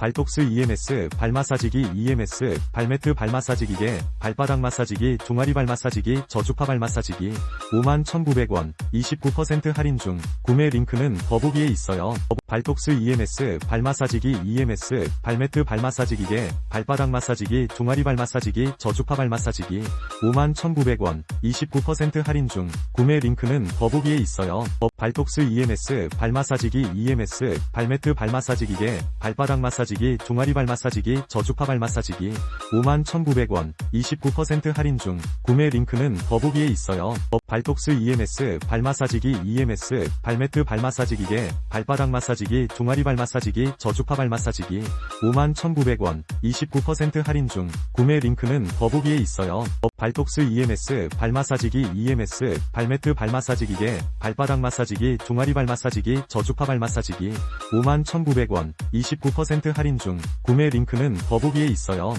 발톡스 EMS 발 마사지기 EMS 발매트 발 마사지기계 발바닥 마사지기 종아리 발 마사지기 저주파 발 마사지기 51,900원 29% 할인 중 구매 링크는 더보기에 있어요. 발톡스 EMS 발 마사지기 EMS 발매트 발 마사지기계 발바닥 마사지기 종아리 발 마사지기 저주파 발 마사지기 51,900원 29% 할인 중 구매 링크는 더보기에 있어요. 발톡스 EMS 발 마사지기 EMS 발매트 발 마사지기계 발바닥 마사지기 종아리 발 마사지기 저주파 발 마사지기 51,900원 29% 할인 중 구매 링크는 더보기에 있어요. 발톡스 EMS 발 마사지기 EMS 발매트 발 마사지기계 발바닥 마사지기 종아리 발 마사지기 저주파 발 마사지기 51,900원 29% 할인 중 구매 링크는 더보기에 있어요. 발톡스 EMS 발 마사지기 EMS 발매트 발 마사지기계 발바닥 마사지기 종아리 발 마사지기 저주파 발 마사지기 51,900원 29% 할인 중 구매 링크는 더보기에 있어요.